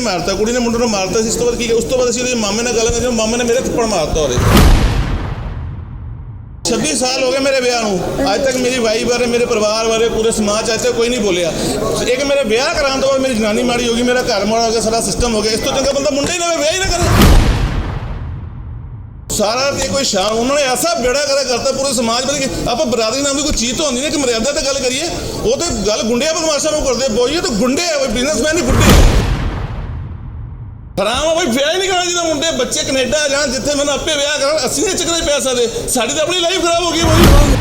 ਵਾਰੀ ਮਾਰਤਾ, ਕੁੜੀ ਨੇ ਮੁੰਡੇ ਨੂੰ ਮਾਰਤਾ ਸੀ ਇਸ ਤੋਂ ਬਾਅਦ ਕੀ ਉਸ ਤੋਂ ਬਾਅਦ ਅਸੀਂ ਉਹਦੇ ਮਾਮੇ ਨਾਲ ਗੱਲ ਕੀਤੀ ਮਾਮੇ ਨੇ ਮੇਰੇ ਥੱਪੜ ਮਾਰਤਾ ਉਹਦੇ। 26 ਸਾਲ ਹੋ ਗਏ ਮੇਰੇ ਵਿਆਹ ਨੂੰ। ਅੱਜ ਤੱਕ ਮੇਰੀ ਵਾਈਫ ਬਾਰੇ, ਮੇਰੇ ਪਰਿਵਾਰ ਬਾਰੇ ਪੂਰੇ ਸਮਾਜ ਅੱਜ ਤੱਕ ਕੋਈ ਨਹੀਂ ਬੋਲਿਆ। ਇੱਕ ਮੇਰੇ ਵਿਆਹ ਕਰਾਉਣ ਤੋਂ ਬਾਅਦ ਮੇਰੀ ਜਨਾਨੀ ਮਾੜੀ ਹੋ ਗਈ, ਮੇਰਾ ਘਰ ਮਾੜਾ ਹੋ ਗਿਆ ਸਾਰਾ ਸਿਸਟਮ ਹੋ ਗਿਆ। ਇਸ ਤੋਂ ਚੰਗਾ ਬੰਦਾ ਮੁੰਡਾ ਹੀ ਨਾ ਵਿਆਹ ਹੀ ਨਾ ਕਰੇ। ਸਾਰਾ ਤੇ ਕੋਈ ਸ਼ਾਨ ਉਹਨਾਂ ਨੇ ਐਸਾ ਬੇੜਾ ਕਰਾ ਕਰਤਾ ਪੂਰੇ ਸਮਾਜ ਬਣ ਆਪਾਂ ਬਰਾਦਰੀ ਨਾਮ ਦੀ ਕੋਈ ਚੀਜ਼ ਤਾਂ ਹੁੰਦੀ ਨਹੀਂ ਕਿ ਮਰਿਆਦਾ ਤੇ ਗੱਲ ਕਰੀਏ। ਉਹ ਤੇ ਗੱਲ ਗੁੰਡਿਆਂ ਬਦਮਾਸ਼ਾਂ ਨੂੰ ਕਰਦੇ, ਬੋਈਏ ਇਹ ਤਾਂ ਗੁੰਡੇ ਆ ਬਿਜ਼ਨਸਮੈਨ ਨਹੀਂ, ਬੁੱਢੇ ਆ। ਹਰਾਮ ਆ ਬਈ ਵਿਆਹ ਹੀ ਨਹੀਂ ਕਰਨਾ ਜਿਹਦਾ ਮੁੰਡੇ, ਬੱਚੇ ਕੈਨੇਡਾ ਜਾਣ, ਜਿੱਥੇ ਮੈਨੂੰ ਆਪੇ ਵਿਆਹ ਕਰਾਉਣ, ਅਸੀਂ ਨਹੀਂ ਚੱਕਰੇ ਪੈ ਸਕਦੇ ਸਾਡੀ ਤਾਂ ਆਪਣੀ ਲਾਈਫ ਖਰਾਬ ਹੋ ਗਈ ਬਈ।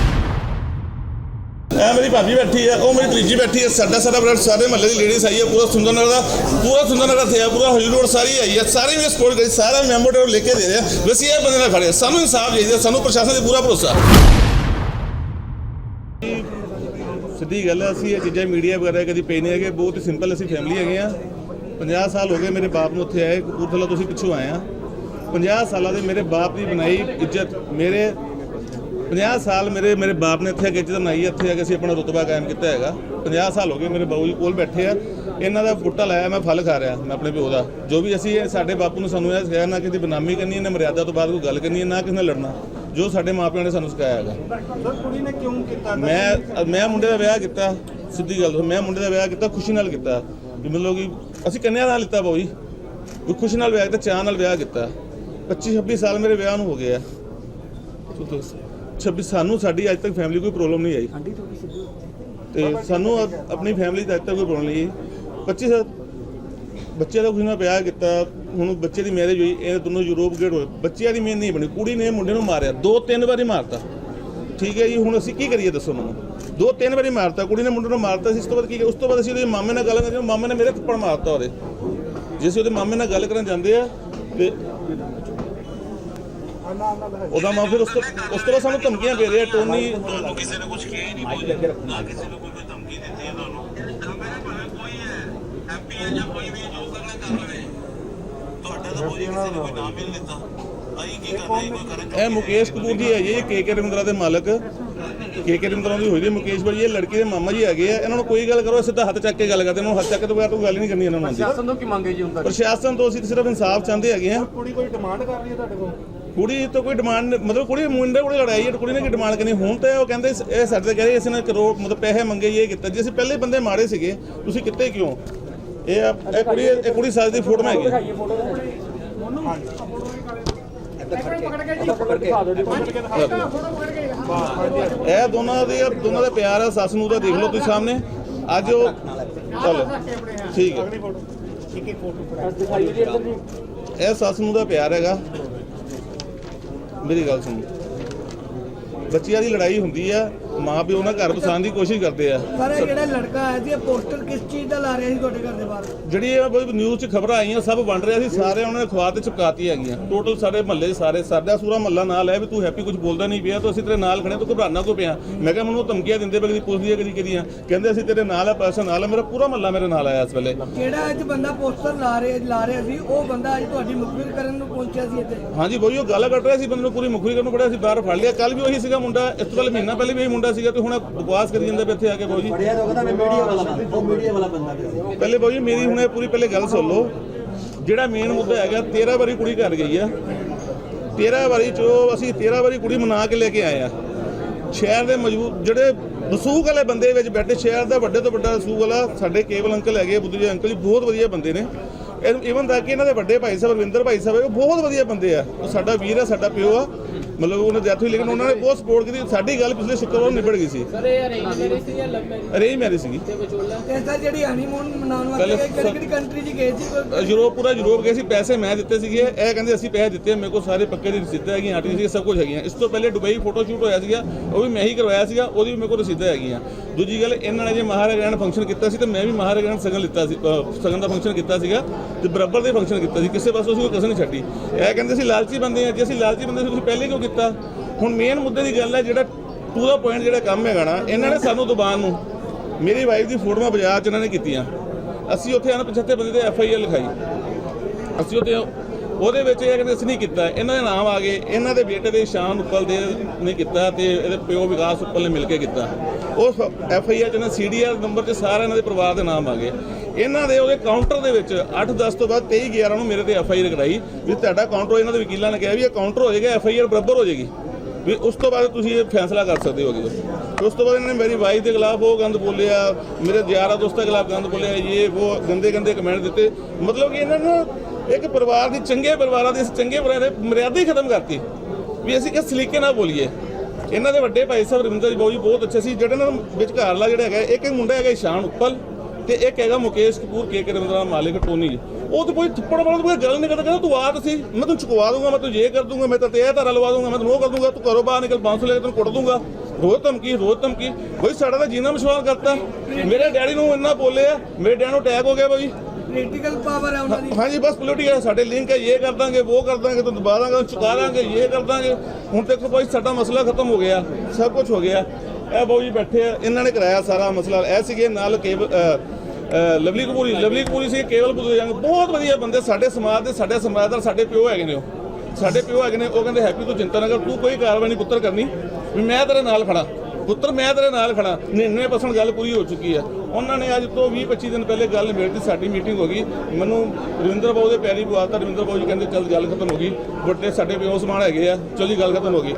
ਐ ਮੇਰੀ ਭਾਬੀ ਬੈਠੀ ਆ, ਉਹ ਮੇਰੀ ਤੀਜੀ ਬੈਠੀ ਆ, ਸਾਡਾ ਸਾਡਾ ਬੜਾ ਸਾਰੇ ਮਹੱਲੇ ਦੀ ਲੇਡੀਜ਼ ਆਈ ਆ, ਪੂਰਾ ਸੁੰਦਰਨਗਰ ਦਾ, ਪੂਰਾ ਸੁੰਦਰਨਗਰ ਤੇ ਆ, ਪੂਰਾ ਹਜੂਰ ਰੋਡ ਸਾਰੀ ਆਈ ਆ, ਸਾਰੇ ਵੀ ਸਪੋਰਟ ਕਰੀ, ਸਾਰਾ ਮੈਂਬਰ ਉਹ ਲੈ ਕੇ ਦੇ ਰਿਹਾ ਬਸ ਇਹ ਬੰਦੇ ਨਾਲ ਖੜੇ ਸਾਨੂੰ ਇਨਸਾਫ ਚਾਹੀਦਾ, ਸਾਨੂੰ ਪ੍ਰਸ਼ਾਸਨ ਤੇ ਪੂਰਾ ਭਰੋਸਾ। ਸਿੱਧੀ ਗੱਲ ਹੈ ਅਸੀਂ ਇਹ ਚੀਜ਼ਾਂ ਮੀਡੀਆ ਵਗੈਰਾ ਕਦੀ ਪੇ ਨਹੀਂ ਹੈਗੇ, ਬਹੁਤ ਹੀ ਸਿੰਪਲ ਅਸੀਂ ਫੈਮਿਲੀ ਹੈਗੇ ਆ। 50 ਸਾਲ ਹੋ ਗਏ ਮੇਰੇ ਬਾਪ ਨੂੰ ਉੱਥੇ ਆਏ ਕਪੂਰਥਲਾ ਤੁਸੀਂ ਪਿੱਛੋਂ ਆਏ ਆ 50 ਸਾਲਾਂ ਦੇ ਮੇਰੇ ਬਾਪ ਦੀ ਬਣਾਈ ਇੱਜ਼ਤ ਮੇਰੇ 50 ਸਾਲ ਮੇਰੇ ਮੇਰੇ ਬਾਪ ਨੇ ਇੱਥੇ ਇੱਜ਼ਤ ਬਣਾਈ ਇੱਥੇ ਆ ਕੇ ਅਸੀਂ ਆਪਣਾ ਰੁਤਬਾ ਕਾਇਮ ਕੀਤਾ ਹੈਗਾ। 50 ਸਾਲ ਹੋ ਗਏ ਮੇਰੇ ਬਾਊ ਜੀ ਕੋਲ ਬੈਠੇ ਆ। ਇਹਨਾਂ ਦਾ ਬੁੱਟਾ ਲਾਇਆ ਮੈਂ ਫਲ ਖਾ ਰਿਹਾ ਮੈਂ ਆਪਣੇ ਪਿਓ ਦਾ। ਜੋ ਵੀ ਅਸੀਂ ਸਾਡੇ ਬਾਪੂ ਨੂੰ ਸਾਨੂੰ ਇਹ ਸਿਖਾਇਆ ਨਾ ਕਿਸੇ ਦੀ ਬਦਨਾਮੀ ਕਰਨੀ ਹੈ ਨਾ ਮਰਿਆਦਾ ਤੋਂ ਬਾਅਦ ਕੋਈ ਗੱਲ ਕਰਨੀ ਹੈ ਨਾ ਕਿਸੇ ਨਾਲ ਲੜਨਾ। ਜੋ ਸਾਡੇ ਮਾਪਿਆਂ ਨੇ ਸਾਨੂੰ ਸਿਖਾਇਆ ਹੈਗਾ। ਸਰ ਕੁੜੀ ਨੇ ਕਿਉਂ ਕੀਤਾ? ਮੈਂ ਮੈਂ ਮੁੰਡੇ ਦਾ ਵਿਆਹ ਕੀਤਾ ਸਿੱਧੀ ਗੱਲ ਮੈਂ ਮੁੰਡੇ ਦਾ ਵਿਆਹ ਕੀਤਾ ਖੁਸ਼ੀ ਨਾਲ ਕੀਤਾ। ਕਿ ਮਤਲਬ ਕਿ ਅਸੀਂ ਕੰਨਿਆ ਨਾਲ ਲਿੱਤਾ ਬਾਊ ਜੀ ਉਹ ਖੁਸ਼ੀ ਨਾਲ ਵਿਆਹ ਕੀਤਾ ਚਾਹ ਨਾਲ ਵਿਆਹ ਕੀਤਾ। 25 26 ਸਾਲ ਮੇਰੇ ਵਿਆਹ ਨੂੰ ਹੋ ਗਏ ਆ। 26 ਸਾਨੂੰ ਸਾਡੀ ਅੱਜ ਤੱਕ ਫੈਮਿਲੀ ਕੋਈ ਪ੍ਰੋਬਲਮ ਨਹੀਂ ਆਈ। ਤੇ ਸਾਨੂੰ ਆਪਣੀ ਫੈਮਿਲੀ ਦਾ ਅੱਜ ਤੱਕ ਕੋਈ ਪ੍ਰੋਬਲਮ ਨਹੀਂ ਆਈ। 25 ਸਾਲ ਬੱਚੇ ਦਾ ਖੁਸ਼ੀ ਨਾਲ ਵਿਆਹ ਕੀਤਾ। ਹੁਣ ਬੱਚੇ ਦੀ ਮੈਰਿਜ ਹੋਈ ਇਹ ਦੋਨੋਂ ਯੂਰਪ ਗੇਟ ਹੋਏ। ਬੱਚਿਆਂ ਦੀ ਮੇਨ ਨਹੀਂ ਬਣੀ ਕੁੜੀ ਨੇ ਮੁੰਡੇ ਨੂੰ ਮਾਰਿਆ। ਦੋ ਤਿੰਨ ਵਾਰੀ ਮਾਰਤਾ। ਠੀਕ ਹੈ ਜੀ ਹੁਣ ਅਸੀਂ ਕੀ ਕਰੀਏ ਦੱਸੋ ਮੈਨੂੰ? ਦੋ ਤਿੰਨ ਵਾਰੀ ਮਾਰਤਾ ਕੁੜੀ ਨੇ ਮੁੰਡੇ ਨੂੰ ਮਾਰਤਾ ਸੀ ਇਸ ਤੋਂ ਬਾਅਦ ਕੀ ਉਸ ਤੋਂ ਬਾਅਦ ਅਸੀਂ ਉਹਦੇ ਮਾਮੇ ਨਾਲ ਗੱਲ ਕਰਦੇ ਮਾਮੇ ਨੇ ਮੇਰੇ ਥੱਪੜ ਮਾਰਤਾ ਉਹਦੇ। ਜੇ ਅਸੀਂ ਉਹਦੇ ਮਾਮੇ ਨਾਲ ਗੱਲ ਕਰਨ ਜਾਂਦੇ ਆ ਤੇ ਉਹਦਾ ਮਾਂ ਫਿਰ ਉਸ ਤੋਂ ਉਸ ਤੋਂ ਬਾਅਦ ਸਾਨੂੰ ਧਮਕੀਆਂ ਦੇ ਰਿਹਾ ਟੋਨੀ ਕਿਸੇ ਨੇ ਕੁਝ ਕਿਹਾ ਨਹੀਂ ਬੋਲ ਨਾ ਕਿਸੇ ਨੇ ਕੋਈ ਧਮਕੀ ਦਿੱਤੀ ਹੈ ਤੁਹਾਨੂੰ। ਕਮਰੇ ਭਾਵੇਂ ਕੋਈ ਹੈ ਐਮਪੀ ਹੈ ਜਾਂ ਕੋਈ ਵੀ ਜੋ ਕਰਨਾ ਕਰ ਲਵੇ। ਤੁਹਾਡਾ ਤਾਂ ਕੋਈ ਕਿਸੇ ਨੇ ਕੋਈ ਨਾਮ ਹੀ ਨਹੀਂ ਦਿੱਤਾ। ਅਸੀਂ ਕੀ ਕਰਨਾ ਹੀ ਕੋਈ ਕਰਨ ਇਹ ਮੁਕੇਸ਼ ਕਪੂਰ ਜੀ ਹੈ ਜੀ ਇਹ ਕੇਕੇ ਰਿੰਦਰਾ ਦੇ ਮਾਲਕ। ਕੇਕੇ ਰਿੰਦਰਾ ਦੀ ਹੋਈ ਦੀ ਮੁਕੇਸ਼ ਭਾਈ ਇਹ ਲੜਕੀ ਦੇ ਮਾਮਾ ਜੀ ਹੈਗੇ ਆ ਇਹਨਾਂ ਨੂੰ ਕੋਈ ਗੱਲ ਕਰੋ ਸਿੱਧਾ ਹੱਥ ਚੱਕ ਕੇ ਗੱਲ ਕਰਦੇ ਇਹਨਾਂ ਨੂੰ ਹੱਥ ਚੱਕ ਤੋਂ ਬਗੈਰ ਕੋਈ ਗੱਲ ਹੀ ਨਹੀਂ ਕਰਨੀ ਇਹਨਾਂ ਨੂੰ ਆਉਂਦੀ। ਪ੍ਰਸ਼ਾਸਨ ਤੋਂ ਕੀ ਮੰਗੇ ਜੀ ਹੁੰਦਾ ਪ੍ਰਸ਼ਾਸਨ ਤੋਂ ਅਸੀਂ ਤਾਂ ਸਿਰਫ ਇਨਸਾਫ ਚਾਹੁੰਦੇ ਹੈਗੇ ਆ ਕੁੜੀ ਕੋਈ ਡਿਮਾਂਡ ਕਰ ਰਹੀ ਹੈ ਤੁਹਾਡੇ ਕੋਲ? ਕੁੜੀ ਤੋਂ ਕੋਈ ਡਿਮਾਂਡ ਮਤਲਬ ਕੁੜੀ ਮੁੰਡੇ ਕੋਲ ਲੜਾਈ ਹੈ ਕੁੜੀ ਨੇ ਕੀ ਡਿਮਾਂਡ ਕਰਨੀ ਹੁਣ ਤਾਂ ਉਹ ਕਹਿੰਦੇ ਇਹ ਸਾਡੇ ਤੇ ਕਹਿ ਰਹੇ ਇਸ ਨੇ ਕਰੋੜ ਮਤਲਬ ਪੈਸੇ ਮੰਗੇ ਜੀ, ਇਹ ਕੀਤਾ। ਜੀ ਅਸੀਂ ਪਹਿਲੇ ਬੰਦੇ ਮਾੜੇ ਸੀਗੇ ਤੁਸੀਂ ਕਿੱਥੇ ਕਿਉਂ? ਇਹ ਆ- ਇਹ ਕੁੜੀ ਇਹ ਕੁੜੀ ਸਾਜ ਦੀ ਫੋਟੋ ਹੈਗੀ ਇਹ ਦੋਨਾਂ ਦੇ ਦੋਨਾਂ ਦਾ ਪਿਆਰ ਆ ਸੱਸ ਨੂੰ ਦਾ ਦੇਖ ਲਓ ਤੁਸੀਂ ਸਾਹਮਣੇ। ਅੱਜ ਉਹ ਚਲੋ ਠੀਕ ਹੈ। ਇਹ ਸੱਸ ਨੂੰ ਦਾ ਪਿਆਰ ਹੈਗਾ। ਮੇਰੀ ਗੱਲ ਸੁਣੋ। ਬੱਚਿਆਂ ਦੀ ਲੜਾਈ ਹੁੰਦੀ ਆ। ਮਾਂ ਪਿਓ ਨਾਲ ਘਰ ਬਸਾਉਣ ਦੀ ਕੋਸ਼ਿਸ਼ ਕਰਦੇ ਆ। ਸਰ ਇਹ ਜਿਹੜਾ ਲੜਕਾ ਆਇਆ ਸੀ ਇਹ ਪੋਸਟਰ ਕਿਸ ਚੀਜ਼ ਦਾ ਲਾ ਰਿਹਾ ਸੀ ਤੁਹਾਡੇ ਘਰ ਦੇ ਬਾਹਰ? ਜਿਹੜੀ ਇਹ ਨਿਊਜ਼ 'ਚ ਖਬਰਾਂ ਆਈਆਂ ਸਭ ਵੰਡ ਰਿਹਾ ਸੀ ਸਾਰੇ ਉਹਨਾਂ ਨੇ ਅਖਬਾਰ ਤੇ ਚੁਪਕਾਤੀ ਹੈਗੀਆਂ। ਟੋਟਲ ਸਾਡੇ ਮਹੱਲੇ ਸਾਰੇ ਸਾਡਾ ਸੂਰਾ ਮਹੱਲਾ ਨਾਲ ਹੈ ਵੀ ਤੂੰ ਹੈਪੀ ਕੁਝ ਬੋਲਦਾ ਨਹੀਂ ਪਿਆ ਤਾਂ ਅਸੀਂ ਤੇਰੇ ਨਾਲ ਖੜੇ ਹਾਂ, ਤੂੰ ਘਬਰਾਣਾ ਕਿਉਂ ਪਿਆ? ਮੈਂ ਕਿਹਾ ਮੈਨੂੰ ਧਮਕੀਆਂ ਦਿੰਦੇ ਕਦੀ ਪੁੱਛਦੀ ਹੈ ਕਦੀ ਕਿਹਦੀਆਂ ਕਹਿੰਦੇ ਅਸੀਂ ਤੇਰੇ ਨਾਲ ਆ ਪਰਸਨ ਨਾਲ ਆ ਮੇਰਾ ਪੂਰਾ ਮਹੱਲਾ ਮੇਰੇ ਨਾਲ ਆਇਆ ਇਸ ਵੇਲੇ। ਜਿਹੜਾ ਅੱਜ ਬੰਦਾ ਪੋਸਟਰ ਲਾ ਰਿਹਾ ਲਾ ਰਿਹਾ ਸੀ ਉਹ ਬੰਦਾ ਅੱਜ ਤੁਹਾਡੀ ਮੁਖਬਰ ਕਰਨ ਨੂੰ ਪਹੁੰਚਿਆ ਸੀ ਇੱਥੇ? ਹਾਂਜੀ ਬੋਈ ਉਹ ਗੱਲ ਕੱਟ ਰਿਹਾ ਸੀ ਬੰਦੇ ਨੂੰ ਪੂਰੀ ਮੁਖਰੀ ਕਰਨ ਨੂੰ ਪੜਿਆ ਸੀ ਬਾਹਰ ਫੜ ਲਿਆ। ਕੱਲ ਵੀ ਉਹੀ ਸੀਗਾ ਮੁੰਡਾ ਇਸ ਤੋਂ ਪਹਿਲੇ ਮਹੀਨਾ ਪਹਿਲੇ ਵੀ ਮੁੰਡਾ ਸੀਗਾ ਤੇ ਹੁਣ ਇਹ ਬਕਵਾਸ ਕਰੀ ਜਾਂਦਾ ਵੀ ਇੱਥੇ ਆ ਕੇ ਬੋਈ ਬੜਿਆ ਤਾਂ ਉਹਦਾ ਮੀਡੀਆ ਵਾਲਾ ਬੰਦਾ ਉਹ ਮੀਡੀਆ ਵਾਲਾ ਬੰਦਾ ਪਿਆ ਪਹਿਲੇ ਬੋਈ ਮੇਰੀ ਹੁਣੇ ਪੂਰੀ ਪਹਿਲੇ ਗੱਲ ਸੁਣ ਲਓ। ਜਿਹੜਾ ਮੇਨ ਮੁੱਦਾ ਹੈਗਾ 13 ਵਾਰੀ ਕੁੜੀ ਘਰ ਗਈ ਆ। 13 ਵਾਰੀ ਚੋਂ ਅਸੀਂ 13 ਵਾਰੀ ਕੁੜੀ ਮਨਾ ਕੇ ਲੈ ਕੇ ਆਏ ਆ। ਸ਼ਹਿਰ ਦੇ ਮਜਬੂਤ ਜਿਹੜੇ ਵਸੂਕ ਵਾਲੇ ਬੰਦੇ ਵਿੱਚ ਬੈਠੇ ਸ਼ਹਿਰ ਦਾ ਵੱਡੇ ਤੋਂ ਵੱਡਾ ਵਸੂਕ ਵਾਲਾ ਸਾਡੇ ਕੇਵਲ ਅੰਕਲ ਹੈਗੇ ਬੁੱਧੂ ਜੀ ਅੰਕਲ ਜੀ ਬਹੁਤ ਵਧੀਆ ਬੰਦੇ ਨੇ। ਇਵਨ ਤੱਕ ਕਿ ਇਹਨਾਂ ਦੇ ਵੱਡੇ ਭਾਈ ਸਾਹਿਬ ਰਵਿੰਦਰ ਭਾਈ ਸਾਹਿਬ ਉਹ ਬਹੁਤ ਵਧੀਆ ਬੰਦੇ ਆ। ਉਹ ਸਾਡਾ ਵੀਰ ਆ ਸਾਡਾ ਪਿਓ ਆ। ਮਤਲਬ ਉਹਨੇ ਡੈਥ ਹੋਈ ਲੇਕਿਨ ਉਹਨਾਂ ਨੇ ਬਹੁਤ ਸਪੋਰਟ ਕੀਤੀ। ਸਾਡੀ ਗੱਲ ਪਿਛਲੇ ਸ਼ੁੱਕਰਵਾਰ ਨਿਬੜ ਗਈ ਸੀ। ਸਰ ਇਹ ਅਰੇਂਜ ਮੈਰਿਜ ਸੀ ਜਾਂ ਲਵ ਮੈਰਿਜ ਅਰੇਂਜ ਮੈਰਿਜ ਸੀਗੀ। ਤੇ ਵਿਚੋਲਾ? ਤੇ ਸਰ ਜਿਹੜੀ ਹਨੀਮੂਨ ਮਨਾਉਣ ਗਏ, ਕਿਹੜੀ ਕਿਹੜੀ ਕੰਟਰੀ 'ਚ ਗਏ ਸੀ? ਯੂਰਪ ਪੂਰਾ ਯੂਰਪ ਗਏ ਸੀ। ਪੈਸੇ ਮੈਂ ਦਿੱਤੇ ਸੀਗੇ। ਇਹ ਕਹਿੰਦੇ ਅਸੀਂ ਪੈਸੇ ਦਿੱਤੇ ਮੇਰੇ ਕੋਲ ਸਾਰੇ ਪੱਕੇ ਦੀ ਰਸੀਦਾਂ ਹੈਗੀਆਂ ਆਰਟੀ ਸੀ ਸਭ ਕੁਝ ਹੈਗੀਆਂ। ਇਸ ਤੋਂ ਪਹਿਲੇ ਦੁਬਈ ਫੋਟੋ ਸ਼ੂਟ ਹੋਇਆ ਸੀਗਾ ਉਹ ਵੀ ਮੈਂ ਹੀ ਕਰਵਾਇਆ ਸੀਗਾ ਉਹਦੀ ਵੀ ਮੇਰੇ ਕੋਲ ਰਸੀਦਾਂ ਹੈਗੀਆਂ। ਦੂਜੀ ਗੱਲ, ਇਹਨਾਂ ਨੇ ਜੇ ਮਹਾਰਾਜਾ ਫੰਕਸ਼ਨ ਕੀਤਾ ਸੀ, ਤੇ ਮੈਂ ਵੀ ਮਹਾਰਾਜਾ ਸਗਨ ਲਿੱਤਾ ਸੀ ਸਗਨ ਦਾ ਫੰਕਸ਼ਨ ਕੀਤਾ ਸੀਗਾ ਤੇ ਬਰਾਬਰ ਦੇ ਫੰਕਸ਼ਨ ਕੀਤਾ ਸੀ। ਕਿਸੇ ਪਾਸੋਂ ਅਸੀਂ ਕੋਈ ਕਸਰ ਨਹੀਂ ਛੱਡੀ। ਇਹ ਕਹਿੰਦੇ ਸੀ ਲਾਲਚੀ ਬੰਦੇ ਆ ਜੇ ਅਸੀਂ ਲਾਲਚੀ ਬੰਦੇ ਸੀ, ਤੁਸੀਂ ਪਹਿਲੇ ਕਿਉਂ ਕੀਤਾ? ਹੁਣ ਮੇਨ ਮੁੱਦੇ ਦੀ ਗੱਲ ਹੈ, ਜਿਹੜਾ ਟੂ ਦਾ ਪੁਆਇੰਟ ਜਿਹੜਾ ਕੰਮ ਹੈਗਾ ਨਾ, ਇਹਨਾਂ ਨੇ ਸਾਨੂੰ ਦੁਬਾਨ ਨੂੰ। ਮੇਰੀ ਵਾਈਫ ਦੀ ਫੋਟੋਆਂ ਬਾਜ਼ਾਰ 'ਚ ਇਹਨਾਂ ਨੇ ਕੀਤੀਆਂ। ਅਸੀਂ ਉੱਥੇ ਅਣਪਛਾਤੇ ਬੰਦੇ ਤੇ ਐਫ ਆਈ ਆਰ ਲਿਖਾਈ। ਅਸੀਂ ਉੱਥੇ ਉਹਦੇ ਵਿੱਚ ਇਹ ਕਹਿੰਦੇ ਅਸੀਂ ਨਹੀਂ ਕੀਤਾ। ਇਹਨਾਂ ਦੇ ਨਾਮ ਆ ਗਏ। ਇਹਨਾਂ ਦੇ ਬੇਟੇ ਦੇ ਸ਼ਾਨ ਉੱਪਲ ਦੇ ਨੇ ਕੀਤਾ ਤੇ ਇਹਦੇ ਪਿਓ ਵਿਕਾਸ ਉੱਪਲ ਨੇ ਮਿਲ ਕੇ ਕੀਤਾ। ਉਸ ਐਫ ਆਈ ਆਰ ਚ ਨਾ ਸੀਡੀਆਰ ਨੰਬਰ 'ਚ ਸਾਰੇ ਇਹਨਾਂ ਦੇ ਪਰਿਵਾਰ ਦੇ ਨਾਮ ਆ ਗਏ। ਇਹਨਾਂ ਦੇ ਉਹਦੇ ਕਾਊਂਟਰ ਦੇ ਵਿੱਚ 8-10 ਤੋਂ ਬਾਅਦ 23 11 ਨੂੰ ਮੇਰੇ ਤੇ ਐਫ ਆਈ ਆਰ ਕਰਾਈ ਵੀ ਤੁਹਾਡਾ ਕਾਊਂਟਰ ਇਹਨਾਂ ਦੇ ਵਕੀਲਾਂ ਨੇ ਕਿਹਾ ਵੀ ਇਹ ਕਾਊਂਟਰ ਹੋ ਜਾਏਗਾ, ਐਫ ਆਈ ਆਰ ਬਰਾਬਰ ਹੋ ਜਾਏਗੀ। ਵੀ ਉਸ ਤੋਂ ਬਾਅਦ ਤੁਸੀਂ ਇਹ ਫੈਸਲਾ ਕਰ ਸਕਦੇ ਹੋਗੇ। ਉਸ ਤੋਂ ਬਾਅਦ ਇਹਨਾਂ ਨੇ ਮੇਰੀ ਵਾਈਫ ਦੇ ਖਿਲਾਫ ਉਹ ਗੰਦ ਬੋਲਿਆ, ਮੇਰੇ ਯਾਰਾਂ ਦੋਸਤਾਂ ਖਿਲਾਫ ਗੰਦ ਬੋਲਿਆ, ਇਹ ਉਹ ਗੰਦੇ ਗੰਦੇ ਕਮੈਂਟ ਦਿੱਤੇ। ਮਤਲਬ ਕਿ ਇਹਨਾਂ ਨੇ ਇੱਕ ਪਰਿਵਾਰ ਦੀ ਚੰਗੇ ਪਰਿਵਾਰਾਂ ਦੀ ਚੰਗੇ ਪਰਿਵਾਰਾਂ ਦੀ ਮਰਿਆਦਾ ਹੀ ਖਤਮ ਕਰਤੀ। ਵੀ ਅਸੀਂ ਕਿਸ ਸਲੀਕੇ ਨਾਲ ਬੋਲੀਏ। ਇਹਨਾਂ ਦੇ ਵੱਡੇ ਭਾਈ ਸਾਹਿਬ ਰਵਿੰਦਰ ਜੀ ਬਾਬੂ ਜੀ ਬਹੁਤ ਅੱਛੇ ਸੀ। ਜਿਹੜੇ ਨਾਲ ਵਿਚਕਾਰਲਾ ਜਿਹੜਾ ਹੈਗਾ, ਇੱਕ ਇੱਕ ਮੁੰਡਾ ਹੈਗਾ ਇਸ਼ਾਨ ਉੱਪਲ ਤੇ ਇੱਕ ਹੈਗਾ ਮੁਕੇਸ਼ ਕਪੂਰ ਕੇ ਕੇ ਰਵਿੰਦਰ ਦਾ ਮਾਲਿਕ ਟੋਨੀ ਜੀ। ਉਹ ਤੇ ਕੋਈ ਥੱਪੜ ਵਾਲਾ ਕੋਈ ਗੱਲ ਨਹੀਂ ਕਰਦਾ, ਕਹਿੰਦਾ ਤੂੰ ਆ ਸੀ। ਮੈਂ ਤੈਨੂੰ ਚੁਕਵਾ ਦੂੰਗਾ, ਮੈਂ ਤੈਨੂੰ ਇਹ ਕਰ ਦੂੰਗਾ, ਮੈਂ ਤਾਂ ਤੇ ਇਹ ਧਾਰਾ ਲਵਾ ਦੂੰਗਾ, ਮੈਂ ਤੈਨੂੰ ਉਹ ਕਰ ਦੂੰਗਾ, ਤੂੰ ਘਰੋਂ ਬਾਹਰ ਨਿਕਲ, ਬਾਂਸ ਲੈ ਕੇ ਤੈਨੂੰ ਕੁੱਟ ਦੂੰਗਾ। ਰੋਜ਼ ਧਮਕੀ ਰੋਜ਼ ਧਮਕੀ। ਬਈ ਸਾਡਾ ਤਾਂ ਜੀਣਾ ਮਸ਼ਵਾਲ ਕਰਤਾ। ਮੇਰੇ ਡੈਡੀ ਨੂੰ ਇੰਨਾ ਬੋਲੇ ਆ ਮੇਰੇ ਡੈਡ ਨੂੰ ਅਟੈਕ ਹੋ ਗਿਆ ਬਈ। ਪੋਲੀਟੀਕਲ ਪਾਵਰ ਹੈ ਉਹਨਾਂ ਦੀ। ਹਾਂਜੀ, ਬਸ ਪੋਲੀਟੀਕਲ ਸਾਡੇ ਲਿੰਕ ਹੈ, ਇਹ ਕਰ ਦਾਂਗੇ, ਉਹ ਕਰ ਦਾਂਗੇ ਤੁਹਾਨੂੰ ਦਬਾ ਦਾਂਗੇ ਚੁਕਾ ਦਾਂਗੇ, ਇਹ ਕਰ ਦਾਂਗੇ। ਹੁਣ ਦੇਖੋ ਭਾਈ, ਸਾਡਾ ਮਸਲਾ ਖਤਮ ਹੋ ਗਿਆ, ਸਭ ਕੁਝ ਹੋ ਗਿਆ। ਇਹ ਬਾਊ ਜੀ ਬੈਠੇ ਆ, ਇਹਨਾਂ ਨੇ ਕਰਾਇਆ ਸਾਰਾ ਮਸਲਾ। ਇਹ ਸੀਗੇ ਨਾਲ ਕੇਵਲ ਲਵਲੀ ਕਪੂਰੀ। ਲਵਲੀ ਕਪੂਰੀ ਸੀ ਕੇਵਲ ਬੁੱਧੂ ਬਹੁਤ ਵਧੀਆ ਬੰਦੇ, ਸਾਡੇ ਸਮਾਜ ਦੇ, ਸਾਡੇ ਸਮਾਜਦਾਰ ਸਾਡੇ ਪਿਓ ਹੈਗੇ ਨੇ ਉਹ। ਸਾਡੇ ਪਿਓ ਹੈਗੇ ਨੇ, ਉਹ ਕਹਿੰਦੇ, ਹੈਪੀ ਤੂੰ ਚਿੰਤਾ ਨਾ ਕਰ ਤੂੰ ਕੋਈ ਕਾਰਵਾਈ ਨਹੀਂ ਪੁੱਤਰ ਕਰਨੀ, ਵੀ ਮੈਂ ਤੇਰੇ ਨਾਲ ਖੜਾ ਪੁੱਤਰ, ਮੈਂ ਤੇਰੇ ਨਾਲ ਖੜਾ। 99% ਗੱਲ ਪੂਰੀ ਹੋ ਚੁੱਕੀ ਹੈ ਉਹਨਾਂ ਨੇ ਅੱਜ ਤੋਂ 20 25 ਦਿਨ ਪਹਿਲੇ ਗੱਲ ਮੇਰੀ ਸਾਡੀ ਮੀਟਿੰਗ ਹੋ ਗਈ। ਮੈਨੂੰ ਰਵਿੰਦਰ ਬਾਬੂ ਦੇ ਪੈਰੀ ਪਵਾਤਾ, ਰਵਿੰਦਰ ਬਾਬੂ ਜੀ ਕਹਿੰਦੇ, ਚੱਲ ਗੱਲ ਖਤਮ ਹੋ ਗਈ। ਵੱਡੇ ਸਾਡੇ ਪਿਓ ਸਮਾਨ ਹੈਗੇ ਆ, ਚਲੋ ਜੀ, ਗੱਲ ਖਤਮ ਹੋ ਗਈ।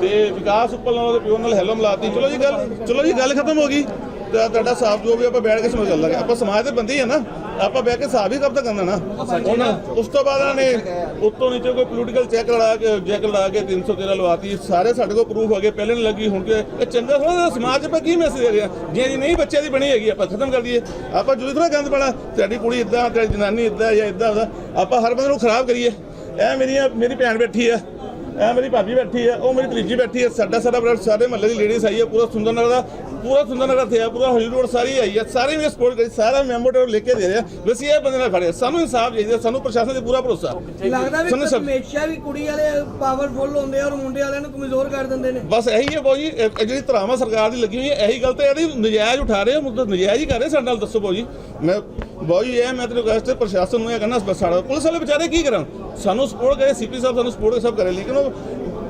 ਤੇ ਵਿਕਾਸ ਉੱਪਰ ਨਾਲ ਉਹਦੇ ਪਿਓ ਨਾਲ ਹੈਲੋ ਮਿਲਾਤੀ। ਚਲੋ ਜੀ, ਗੱਲ ਚਲੋ ਜੀ, ਗੱਲ ਖਤਮ ਹੋ ਗਈ। ਤੇ ਤੁਹਾਡਾ ਸਾਫ਼ ਜੋ ਵੀ ਆਪਾਂ ਬੈਠ ਕੇ ਸਮਝ ਕਰ ਲਾਂਗੇ ਆਪਾਂ ਸਮਾਜ ਦੇ ਬੰਦੇ ਹੀ ਆ ਨਾ। ਆਪਾਂ ਬਹਿ ਕੇ ਹਿਸਾਬ ਹੀ ਕਬ ਤੱਕ ਕਰਨਾ ਨਾ। ਉਹਨਾਂ ਉਸ ਤੋਂ ਬਾਅਦ ਇਹਨਾਂ ਨੇ ਉੱਤੋਂ ਨੀਚੇ ਕੋਈ ਪੋਲੀਟੀਕਲ ਚੈੱਕ ਲੜਾ ਕੇ ਚੈੱਕ ਲੜਾ ਕੇ 313 ਲਵਾਤੀ। ਸਾਰੇ ਸਾਡੇ ਕੋਲ ਪ੍ਰੂਫ ਹੋ ਗਏ ਪਹਿਲੇ ਨਹੀਂ ਲੱਗੀ ਹੁਣ ਕਿ ਇਹ ਚੰਗਾ ਥੋੜਾ ਸਮਾਜ ਆਪਾਂ ਕੀ ਮੈਸੇਜ ਦੇ ਰਹੇ ਆ? ਜੇ ਜੀ ਨਹੀਂ ਬੱਚਿਆਂ ਦੀ ਬਣੀ ਹੈਗੀ ਆਪਾਂ ਖਤਮ ਕਰ ਦਈਏ। ਆਪਾਂ ਜੁਦੀ ਥੋੜਾ ਗੰਦ ਪਾਣਾ ਤੁਹਾਡੀ ਕੁੜੀ ਇਦਾਂ ਤੇਰੀ ਜਨਾਨੀ ਇਦਾਂ ਜਾਂ ਇਦਾਂ ਆਪਾਂ ਹਰ ਬੰਦੇ ਨੂੰ ਖਰਾਬ ਕਰੀਏ। ਇਹ ਮੇਰੀਆਂ ਮੇਰੀ ਭੈਣ ਬੈਠੀ ਆ। ਇਹ ਮੇਰੀ ਭਾਬੀ ਬੈਠੀ ਹੈ ਉਹ ਮੇਰੀ ਤੀਜੀ ਬੈਠੀ ਹੈ ਸਾਡਾ ਸਾਡਾ ਬੜਾ ਸਾਰੇ ਮਹੱਲੇ ਦੀ ਲੇਡੀਜ਼ ਆਈ ਹੈ ਪੂਰਾ ਸੁੰਦਰ ਨਗਰ ਦਾ ਪੂਰਾ ਸੁੰਦਰ ਨਗਰ ਤੇ ਆ ਪੂਰਾ ਹਜੂਰ ਰੋਡ ਸਾਰੀ ਆਈ ਹੈ ਸਾਰੇ ਵੀ ਸਪੋਰਟ ਕਰੀ ਸਾਰਾ ਮੈਂਬਰ ਲੈ ਕੇ ਦੇ ਰਿਹਾ ਬਸ ਇਹ ਬੰਦੇ ਨਾਲ ਖੜੇ। ਸਾਨੂੰ ਇਨਸਾਫ ਚਾਹੀਦਾ ਸਾਨੂੰ ਪ੍ਰਸ਼ਾਸਨ ਤੇ ਪੂਰਾ ਭਰੋਸਾ। ਲੱਗਦਾ ਵੀ ਹਮੇਸ਼ਾ ਵੀ ਕੁੜੀ ਵਾਲੇ ਪਾਵਰਫੁਲ ਹੁੰਦੇ ਆ ਔਰ ਮੁੰਡੇ ਵਾਲਿਆਂ ਨੂੰ ਕਮਜ਼ੋਰ ਕਰ ਦਿੰਦੇ ਨੇ। ਬਸ ਇਹੀ ਹੈ ਬਾਊ ਜੀ ਇਹ- ਇਹ ਜਿਹੜੀ ਧਰਾਵਾਂ ਸਰਕਾਰ ਦੀ ਲੱਗੀ ਹੋਈ ਹੈ ਇਹੀ ਗੱਲ ਤੇ ਇਹਦੀ ਨਜਾਇਜ਼ ਉਠਾ ਰਹੇ ਹੋ ਨਜਾਇਜ਼ ਹੀ ਕਰ ਰਹੇ ਸਾਡੇ ਨਾਲ ਦੱਸੋ ਬਾਊ ਜੀ। ਮੈਂ ਬਾਊ ਜੀ ਇਹ ਮੈਂ ਤੈਨੂੰ ਕਹਿੰਦਾ ਪ੍ਰਸ਼ਾਸਨ ਨੂੰ ਇਹ ਕਹਿੰਦਾ ਬਸ ਸਾਡਾ ਪੁਲਿਸ ਵਾਲੇ ਵਿਚਾਰੇ ਕੀ ਕਰਨ? ਸਾਨੂੰ ਸਪੋਰਟ ਕਰੇ ਸੀਪੀ ਸਾਹਿਬ ਸਾਨੂੰ ਸਪੋਰਟ ਸਭ ਕਰੇ ਲੇਕਿਨ ਉਹ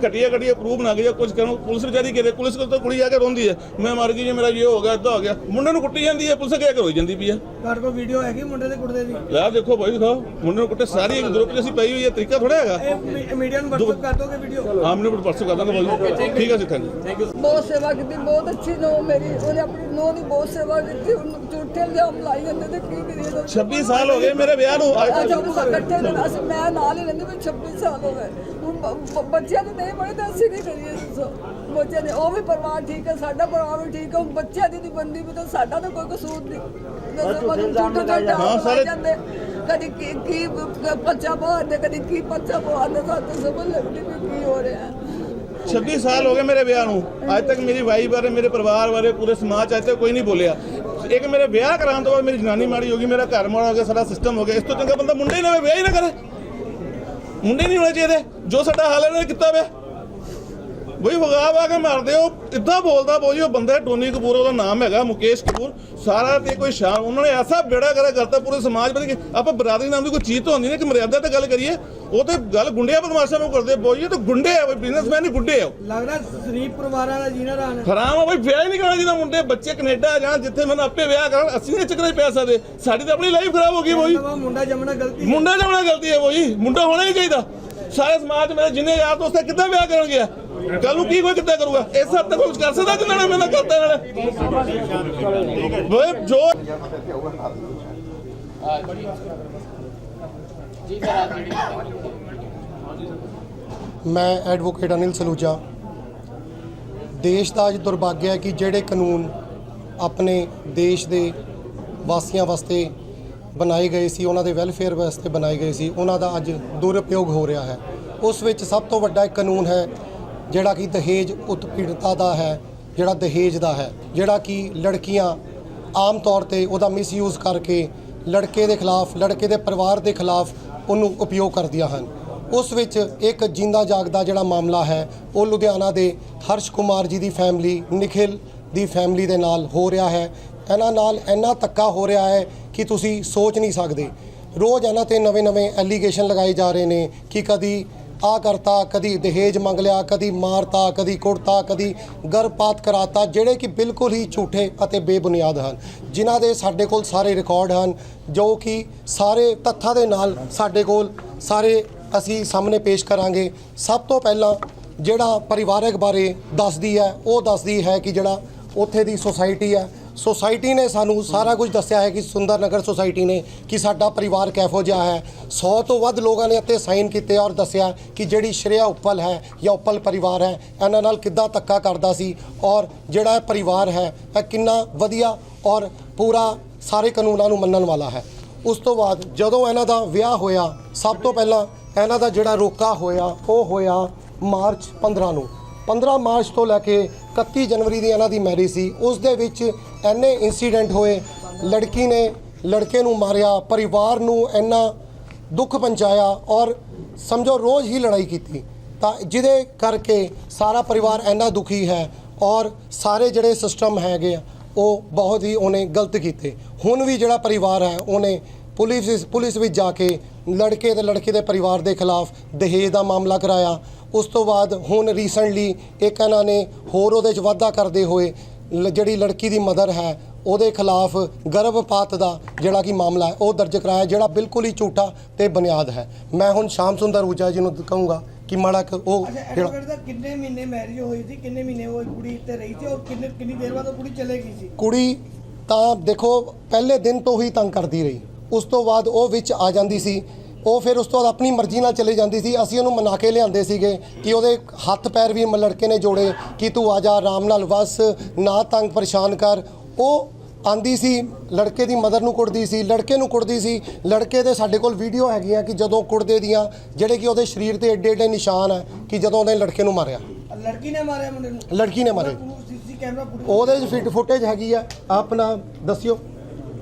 ਘਟੀਆ ਘਟੀਆ ਪ੍ਰੂਫ ਨਾ ਗਿਆ ਕੁਝ ਕਰਨ ਪੁਲਿਸ ਵਿਚਾਰੀ ਕਰੇ ਪੁਲਿਸ ਕੋਲ ਤਾਂ ਕੁੜੀ ਆ ਕੇ ਰੋਂਦੀ ਹੈ ਮੈਂ ਮਰ ਗਈ ਜੀ ਮੇਰਾ ਇਹ ਹੋ ਗਿਆ ਇਦਾਂ ਹੋ ਗਿਆ। ਮੁੰਡੇ ਨੂੰ ਕੁੱਟੀ ਜਾਂਦੀ ਹੈ ਪੁਲਿਸ ਅੱਗੇ ਆ ਕੇ ਰੋਈ ਜਾਂਦੀ ਪਈ ਹੈ ਤੁਹਾਡੇ ਕੋਲ ਵੀਡੀਓ ਹੈਗੀ ਮੁੰਡੇ ਦੇ ਕੁੜਦੇ ਦੀ? ਯਾਰ ਦੇਖੋ ਬਾਈ ਦਿਖਾਓ। ਮੁੰਡੇ ਨੂੰ ਕੁੱਟੇ ਸਾਰੀ ਇੱਕ ਗਰੁੱਪ 'ਚ ਅਸੀਂ ਪਈ ਹੋਈ ਹੈ ਤਰੀਕਾ ਥੋੜਾ ਹੈਗਾ। ਇਹ ਮੀਡੀਆ ਨੂੰ WhatsApp ਕਰ ਦੋਗੇ ਵੀਡੀਓ ਆਮਨੇ ਪਰ ਪਰਸੋਂ ਕਰ ਦਾਂਗਾ ਬਾਈ। ਠੀਕ ਹੈ ਜੀ ਥੈਂਕ ਯੂ ਬਹੁਤ ਸੇਵਾ ਕੀਤੀ ਬਹੁਤ ਅੱਛੀ ਨੋ ਮੇਰੀ ਉਹਨੇ ਆਪਣੀ ਨੋ ਦੀ ਬਹੁਤ ਸੇਵਾ ਕੀਤੀ ਉਹਨੂੰ ਝੂਠੇ ਇਲਜ਼ਾਮ ਲਾਈ ਜਾਂਦੇ ਤੇ ਕੀ ਕਰੀਏ ਦੱਸੋ। 26 ਸਾਲ ਹੋ ਗਏ ਮੇਰੇ ਵਿਆਹ ਨੂੰ। ਅੱਜ ਇਕੱਠੇ ਦੇ ਅਸੀਂ ਮੈਂ ਨਾਲ ਹੀ ਰਹਿੰਦੀ ਮੈਂ 26 ਸਾਲ ਹੋ ਗਏ। ਬੱਚਿਆਂ ਦੇ ਨਹੀਂ ਤਾਂ ਅਸੀਂ ਕੀ ਕਰੀਏ ਦੱਸੋ ਬੱਚਿਆਂ ਦੇ ਉਹ ਵੀ ਪਰਿਵਾਰ ਠੀਕ ਹੈ ਸਾਡਾ ਪਰਿਵਾਰ ਵੀ ਠੀਕ ਹੈ ਹੁਣ ਬੱਚਿਆਂ ਦੀ ਨਹੀਂ ਬੰਦੀ ਵੀ ਤਾਂ ਸਾਡਾ ਤਾਂ ਕੋਈ ਕਸੂਰ ਨਹੀਂ। ਦੱਸੋ ਮੈਨੂੰ ਝੂਠੇ ਝੂਠੇ ਹਾਂ, ਸਾਰੇ- ਜਾਂਦੇ। ਕਦੀ ਕੀ ਕੀ ਬੱਚਾ ਬਾਹਰ ਕਦੀ ਕੀ ਬੱਚਾ ਬਾਹਰ ਦੇ ਸਾਨੂੰ ਸਮਝ ਲੱਗਦੀ ਵੀ ਕੀ ਹੋ ਰਿਹਾ ਹੈ। 26 ਸਾਲ ਹੋ ਗਏ ਮੇਰੇ ਵਿਆਹ ਨੂੰ। ਅੱਜ ਤੱਕ ਮੇਰੀ ਵਾਈਫ ਬਾਰੇ ਮੇਰੇ ਪਰਿਵਾਰ ਬਾਰੇ ਪੂਰੇ ਸਮਾਜ 'ਚ ਅੱਜ ਤੱਕ ਕੋਈ ਨਹੀਂ ਬੋਲਿਆ। ਇੱਕ ਮੇਰੇ ਵਿਆਹ ਕਰਾਉਣ ਤੋਂ ਬਾਅਦ ਮੇਰੀ ਜਨਾਨੀ ਮਾੜੀ ਹੋ ਗਈ ਮੇਰਾ ਘਰ ਮਾੜਾ ਹੋ ਗਿਆ ਸਾਰਾ ਸਿਸਟਮ ਹੋ ਗਿਆ। ਇਸ ਤੋਂ ਚੰਗਾ ਬੰਦਾ ਮੁੰਡੇ ਹੀ ਨਾ ਵਿਆਹ ਹੀ ਨਾ ਕਰੇ। ਮੁੰਡੇ ਨਹੀਂ ਹੋਣੇ ਚਾਹੀਦੇ। ਜੋ ਸਾਡਾ ਹਾਲ ਇਹਨਾਂ ਨੇ ਕੀਤਾ ਵੇ ਬਈ ਵਗਾ ਵਾ ਕੇ ਮਾਰਦੇ ਹੋ ਇਦਾਂ ਬੋਲਦਾ ਬੋਜੀ ਉਹ ਬੰਦਾ ਹੈ, ਟੋਨੀ ਕਪੂਰ ਉਹਦਾ ਨਾਮ ਹੈਗਾ ਮੁਕੇਸ਼ ਕਪੂਰ। ਸਾਰਾ ਤੇ ਕੋਈ ਸ਼ਾਨ ਉਹਨਾਂ ਨੇ ਐਸਾ ਬੇੜਾ ਕਰੇ ਕਰਤਾ ਪੂਰੇ ਸਮਾਜ ਬਣ ਕੇ ਆਪਾਂ ਬਰਾਦਰੀ ਨਾਮ ਦੀ ਕੋਈ ਚੀਜ਼ ਤਾਂ ਹੁੰਦੀ ਨੇ ਕਿ ਮਰਿਆਦਾ ਤੇ ਗੱਲ ਕਰੀਏ ਉਹ ਤੇ ਗੱਲ ਗੁੰਡਿਆਂ ਬਦਮਾਸ਼ਾਂ ਨੂੰ ਕਰਦੇ ਬੋਜੀ ਇਹ ਤਾਂ ਗੁੰਡੇ ਆ ਬਈ ਬਿਜ਼ਨਸਮੈਨ ਨਹੀਂ ਗੁੰਡੇ ਆ। ਲੱਗਦਾ ਸ਼ਰੀਫ ਪਰਿਵਾਰਾਂ ਦਾ ਜੀਣਾ ਰਾਨ ਹੈ ਹਰਾਮ ਆ ਬਈ ਵਿਆਹ ਹੀ ਨਹੀਂ ਕਰਨਾ ਜਿਹਦਾ ਮੁੰਡੇ ਬੱਚੇ ਕੈਨੇਡਾ ਜਾਣ ਜਿੱਥੇ ਮੈਨੂੰ ਆਪੇ ਵਿਆਹ ਕਰਨ ਅਸੀਂ ਨਹੀਂ ਚੱਕਰੇ ਪੈ ਸਕਦੇ। ਸਾਡੀ ਤਾਂ ਆਪਣੀ ਲਾਈਫ ਖਰਾਬ ਹੋ ਗਈ ਬੋਈ। ਨਵਾਂ ਮੁੰਡਾ ਜੰਮਣਾ ਗਲਤੀ ਹੈ। ਮੁੰਡਾ ਜਮਣਾ ਗਲਤੀ ਹੈ ਬੋਈ ਮੁੰਡਾ ਹੋਣਾ ਨਹੀਂ ਚਾਹੀਦਾ। ਸਾਰੇ ਸਮਾਜ ਮੇਰੇ ਜਿੰਨੇ ਯਾਰ ਦੋਸਤ ਹੈ ਕਿੱਦਾਂ ਵਿਆਹ ਕਰਨਗੇ ਕੱਲ ਨੂੰ ਕੀ ਕੋਈ ਕਿੱਦਾਂ ਕਰੂਗਾ? ਇਸ ਹੱਦ ਤੱਕ ਕੁਝ ਕਰ ਸਕਦਾ ਜਿੰਨਾ ਨੇ ਮੇਰੇ ਕਰਤਾ ਨਾਲ ਬੋਏ ਜੋ ਮੈਂ ਐਡਵੋਕੇਟ ਅਨਿਲ ਸਲੂਜਾ। ਦੇਸ਼ ਦਾ ਅੱਜ ਦੁਰਭਾਗਿਆ ਹੈ ਕਿ ਜਿਹੜੇ ਕਾਨੂੰਨ ਆਪਣੇ ਦੇਸ਼ ਦੇ ਵਾਸੀਆਂ ਵਾਸਤੇ ਬਣਾਏ ਗਏ ਸੀ, ਉਹਨਾਂ ਦੇ ਵੈਲਫੇਅਰ ਵਾਸਤੇ ਬਣਾਏ ਗਏ ਸੀ, ਉਹਨਾਂ ਦਾ ਅੱਜ ਦੁਰਉਪਯੋਗ ਹੋ ਰਿਹਾ ਹੈ। ਉਸ ਵਿੱਚ ਸਭ ਤੋਂ ਵੱਡਾ ਇੱਕ ਕਾਨੂੰਨ ਹੈ ਜਿਹੜਾ ਕਿ ਦਹੇਜ ਉਤਪੀੜਤਾ ਦਾ ਹੈ, ਜਿਹੜਾ ਦਹੇਜ ਦਾ ਹੈ, ਜਿਹੜਾ ਕਿ ਲੜਕੀਆਂ ਆਮ ਤੌਰ ਤੇ ਉਹਦਾ ਮਿਸਯੂਜ਼ ਕਰਕੇ ਲੜਕੇ ਦੇ ਖਿਲਾਫ, ਲੜਕੇ ਦੇ ਪਰਿਵਾਰ ਦੇ ਖਿਲਾਫ ਉਹਨੂੰ ਉਪਯੋਗ ਕਰਦੀਆਂ ਹਨ। ਉਸ ਵਿੱਚ ਇੱਕ ਜਿੰਦਾ ਜਾਗਦਾ ਜਿਹੜਾ ਮਾਮਲਾ ਹੈ, ਉਹ ਲੁਧਿਆਣਾ ਦੇ ਹਰਸ਼ ਕੁਮਾਰ ਜੀ ਦੀ ਫੈਮਿਲੀ ਨikhil ਦੀ ਫੈਮਿਲੀ ਦੇ ਨਾਲ ਹੋ ਰਿਹਾ ਹੈ। ਇਹਨਾਂ ਨਾਲ ਇੰਨਾ ਧੱਕਾ ਹੋ ਰਿਹਾ ਹੈ ਕਿ ਤੁਸੀਂ ਸੋਚ ਨਹੀਂ ਸਕਦੇ। ਰੋਜ਼ ਇਹਨਾਂ ਤੇ ਨਵੇਂ-ਨਵੇਂ ਐਲੀਗੇਸ਼ਨ ਲਗਾਏ ਜਾ ਰਹੇ ਨੇ ਕਿ ਕਦੀ ਆ ਕਰਤਾ, ਕਦੀ ਦਹੇਜ ਮੰਗ ਲਿਆ, ਕਦੀ ਮਾਰਤਾ, ਕਦੀ ਕੁੜਤਾ ਕਦੀ ਗਰਭਪਾਤ ਕਰਾਤਾ, ਜਿਹੜੇ ਕਿ ਬਿਲਕੁਲ ਹੀ ਝੂਠੇ ਅਤੇ ਬੇਬੁਨਿਆਦ ਹਨ। ਜਿਨ੍ਹਾਂ ਦੇ ਸਾਡੇ ਕੋਲ ਸਾਰੇ ਰਿਕਾਰਡ ਹਨ, ਜੋ ਕਿ ਸਾਰੇ ਤੱਥਾਂ ਦੇ ਨਾਲ ਸਾਡੇ ਕੋਲ ਸਾਰੇ ਅਸੀਂ ਸਾਹਮਣੇ ਪੇਸ਼ ਕਰਾਂਗੇ। ਸਭ ਤੋਂ ਪਹਿਲਾਂ ਜਿਹੜਾ ਪਰਿਵਾਰਕ ਬਾਰੇ ਦੱਸਦੀ ਹੈ, ਉਹ ਦੱਸਦੀ ਹੈ ਕਿ ਜਿਹੜਾ ਉੱਥੇ ਦੀ ਸੁਸਾਇਟੀ ਹੈ ਸੁਸਾਇਟੀ ਨੇ ਸਾਨੂੰ ਸਾਰਾ ਕੁਝ ਦੱਸਿਆ ਹੈ ਕਿ ਸੁੰਦਰ ਨਗਰ ਸੁਸਾਇਟੀ ਨੇ ਕਿ ਸਾਡਾ ਪਰਿਵਾਰ ਕਿਹੋ ਜਿਹਾ ਹੈ। 100 ਤੋਂ ਵੱਧ ਲੋਕਾਂ ਨੇ ਇੱਥੇ ਸਾਈਨ ਕੀਤੇ ਔਰ ਦੱਸਿਆ ਕਿ ਜਿਹੜੀ ਸ਼੍ਰੇਆ ਉੱਪਲ ਹੈ ਜਾਂ ਉੱਪਲ ਪਰਿਵਾਰ ਹੈ, ਇਹਨਾਂ ਨਾਲ ਕਿੱਦਾਂ ਧੱਕਾ ਕਰਦਾ ਸੀ ਔਰ ਜਿਹੜਾ ਇਹ ਪਰਿਵਾਰ ਹੈ, ਇਹ ਕਿੰਨਾ ਵਧੀਆ ਔਰ ਪੂਰਾ ਸਾਰੇ ਕਾਨੂੰਨਾਂ ਨੂੰ ਮੰਨਣ ਵਾਲਾ ਹੈ। ਉਸ ਤੋਂ ਬਾਅਦ ਜਦੋਂ ਇਹਨਾਂ ਦਾ ਵਿਆਹ ਹੋਇਆ, ਸਭ ਤੋਂ ਪਹਿਲਾਂ ਇਹਨਾਂ ਦਾ ਜਿਹੜਾ ਰੋਕਾ ਹੋਇਆ, ਉਹ ਹੋਇਆ ਮਾਰਚ 15 ਨੂੰ। 15 ਮਾਰਚ ਤੋਂ ਲੈ ਕੇ 31 ਜਨਵਰੀ ਦੀ ਇਹਨਾਂ ਦੀ ਮੈਰਿਜ ਸੀ। ਉਸ ਦੇ ਵਿੱਚ ਐਨੇ ਇਨਸੀਡੈਂਟ ਹੋਏ, ਲੜਕੀ ਨੇ ਲੜਕੇ ਨੂੰ ਮਾਰਿਆ, ਪਰਿਵਾਰ ਨੂੰ ਇੰਨਾ ਦੁੱਖ ਪਹੁੰਚਾਇਆ ਔਰ ਸਮਝੋ ਰੋਜ਼ ਹੀ ਲੜਾਈ ਕੀਤੀ। ਤਾਂ ਜਿਹਦੇ ਕਰਕੇ ਸਾਰਾ ਪਰਿਵਾਰ ਇੰਨਾ ਦੁਖੀ ਹੈ ਔਰ ਸਾਰੇ ਜਿਹੜੇ ਸਿਸਟਮ ਹੈਗੇ ਆ, ਉਹ ਬਹੁਤ ਹੀ ਉਹਨੇ ਗਲਤ ਕੀਤੇ। ਹੁਣ ਵੀ ਜਿਹੜਾ ਪਰਿਵਾਰ ਹੈ, ਉਹਨੇ ਪੁਲਿਸ ਪੁਲਿਸ ਵਿੱਚ ਜਾ ਕੇ ਲੜਕੇ ਤੇ ਲੜਕੇ ਦੇ ਪਰਿਵਾਰ ਦੇ ਖਿਲਾਫ ਦਹੇਜ ਦਾ ਮਾਮਲਾ ਕਰਾਇਆ। ਉਸ ਤੋਂ ਬਾਅਦ ਹੁਣ ਰੀਸੈਂਟਲੀ ਇੱਕ ਇਹਨਾਂ ਨੇ ਹੋਰ ਉਹਦੇ 'ਚ ਵਾਧਾ ਕਰਦੇ ਹੋਏ ਲ- ਜਿਹੜੀ ਲੜਕੀ ਦੀ ਮਦਰ ਹੈ ਉਹਦੇ ਖਿਲਾਫ ਗਰਭਪਾਤ ਦਾ ਜਿਹੜਾ ਕਿ ਮਾਮਲਾ ਹੈ ਉਹ ਦਰਜ ਕਰਾਇਆ ਜਿਹੜਾ ਬਿਲਕੁਲ ਹੀ ਝੂਠਾ ਤੇ ਬੁਨਿਆਦ ਹੈ। ਮੈਂ ਹੁਣ ਸ਼ਾਮ ਸੁੰਦਰ ਊਜਾ ਜੀ ਨੂੰ ਕਹੂੰਗਾ ਕਿ ਮਾੜਾ ਕੁ ਉਹ ਅੱਛਾ ਜਿਹੜਾ ਐਡਵੋਕੇਟ ਦਾ ਕਿੰਨੇ ਮਹੀਨੇ ਮੈਰਿਜ ਹੋਈ ਸੀ ਕਿੰਨੇ ਮਹੀਨੇ ਉਹ ਕੁੜੀ ਇੱਥੇ ਰਹੀ ਸੀ ਔਰ ਕਿੰਨੇ ਕਿੰਨੀ ਦੇਰ ਬਾਅਦ ਉਹ ਕੁੜੀ ਚਲੇ ਗਈ ਸੀ? ਕੁੜੀ ਤਾਂ ਦੇਖੋ ਪਹਿਲੇ ਦਿਨ ਤੋਂ ਹੀ ਤੰਗ ਕਰਦੀ ਰਹੀ। ਉਸ ਤੋਂ ਬਾਅਦ ਉਹ ਵਿੱਚ ਆ ਜਾਂਦੀ ਸੀ। ਉਹ ਫਿਰ ਉਸ ਤੋਂ ਬਾਅਦ ਆਪਣੀ ਮਰਜ਼ੀ ਨਾਲ ਚਲੇ ਜਾਂਦੀ ਸੀ। ਅਸੀਂ ਉਹਨੂੰ ਮਨਾ ਕੇ ਲਿਆਂਦੇ ਸੀਗੇ ਕਿ ਉਹਦੇ ਹੱਥ ਪੈਰ ਵੀ ਮ- ਲੜਕੇ ਨੇ ਜੋੜੇ ਕਿ ਤੂੰ ਆ ਜਾ ਆਰਾਮ ਨਾਲ ਵਸ ਨਾ ਤੰਗ ਪਰੇਸ਼ਾਨ ਕਰ। ਉਹ ਆਂਦੀ ਸੀ ਲੜਕੇ ਦੀ ਮਦਰ ਨੂੰ ਕੁੱਟਦੀ ਸੀ ਲੜਕੇ ਨੂੰ ਕੁੱਟਦੀ ਸੀ। ਲੜਕੇ ਦੇ ਸਾਡੇ ਕੋਲ ਵੀਡੀਓ ਹੈਗੀਆਂ ਕਿ ਜਦੋਂ ਕੁੱਟਦੇ ਦੀਆਂ ਜਿਹੜੇ ਕਿ ਉਹਦੇ ਸਰੀਰ ਤੇ ਏਡੇ ਏਡੇ ਨਿਸ਼ਾਨ ਹੈ ਕਿ ਜਦੋਂ ਉਹਨੇ ਲੜਕੇ ਨੂੰ ਮਾਰਿਆ। ਲੜਕੀ ਨੇ ਮਾਰਿਆ ਮੁੰਡੇ ਨੂੰ? ਲੜਕੀ ਨੇ ਮਾਰੇ। ਸੀਸੀ ਕੈਮਰਾ ਫੁਟੇਜ ਉਹਦੇ 'ਚ ਫਿਟ ਫੁਟੇਜ ਹੈਗੀ ਆ। ਆਪਣਾ ਦੱਸਿਓ।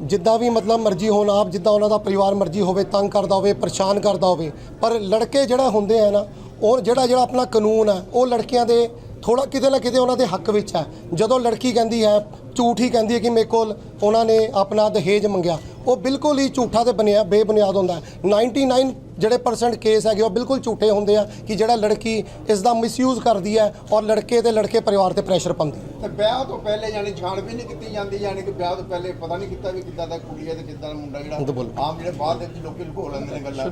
ਜਿੱਦਾਂ ਵੀ ਮਤਲਬ ਮਰਜ਼ੀ ਹੋਣ, ਆਪ ਜਿੱਦਾਂ ਉਹਨਾਂ ਦਾ ਪਰਿਵਾਰ ਮਰਜ਼ੀ ਹੋਵੇ, ਤੰਗ ਕਰਦਾ ਹੋਵੇ, ਪਰੇਸ਼ਾਨ ਕਰਦਾ ਹੋਵੇ, ਪਰ ਲੜਕੇ ਜਿਹੜਾ ਹੁੰਦੇ ਆ ਨਾ, ਉਹ ਜਿਹੜਾ ਜਿਹੜਾ ਆਪਣਾ ਕਾਨੂੰਨ ਹੈ ਉਹ ਲੜਕੀਆਂ ਦੇ ਥੋੜਾ ਕਿਤੇ ਨਾ ਕਿਤੇ ਉਹਨਾਂ ਦੇ ਹੱਕ ਵਿੱਚ ਹੈ ਜਦੋਂ ਲੜਕੀ ਕਹਿੰਦੀ ਹੈ, ਝੂਠ ਹੀ ਕਹਿੰਦੀ ਹੈ ਕਿ ਮੇਰੇ ਕੋਲ ਉਹਨਾਂ ਨੇ ਆਪਣਾ ਦਹੇਜ ਮੰਗਿਆ, ਉਹ ਬਿਲਕੁਲ ਹੀ ਝੂਠਾ ਤੇ ਬਣਿਆ, ਬੇਬੁਨਿਆਦ ਹੁੰਦਾ ਹੈ। 99 ਜਿਹੜੇ ਪਰਸੈਂਟ ਕੇਸ ਹੈਗੇ ਉਹ ਬਿਲਕੁਲ ਝੂਠੇ ਹੁੰਦੇ ਆ ਕਿ ਜਿਹੜਾ ਲੜਕੀ ਇਸ ਦਾ ਮਿਸਯੂਜ਼ ਕਰਦੀ ਹੈ ਔਰ ਲੜਕੇ ਤੇ ਲੜਕੇ ਪਰਿਵਾਰ ਤੇ ਪ੍ਰੈਸ਼ਰ ਪਾਉਂਦੀ ਹੈ। ਤੇ ਵਿਆਹ ਤੋਂ ਪਹਿਲੇ ਯਾਨੀ ਛਾਣਬੀਨ ਨਹੀਂ ਕੀਤੀ ਜਾਂਦੀ ਯਾਨੀ ਕਿ ਵਿਆਹ ਤੋਂ ਪਹਿਲੇ ਪਤਾ ਨਹੀਂ ਕੀਤਾ ਵੀ ਕਿੱਦਾਂ ਦਾ ਕੁੜੀ ਹੈ ਤੇ ਕਿੱਦਾਂ ਦਾ ਮੁੰਡਾ ਜਿਹੜਾ। ਆਮ ਜਿਹੜੇ ਬਾਅਦ ਦੇ ਵਿੱਚ ਲੋਕੀ ਲੁਕੋ ਲੈਂਦੇ ਨੇ ਗੱਲਾਂ।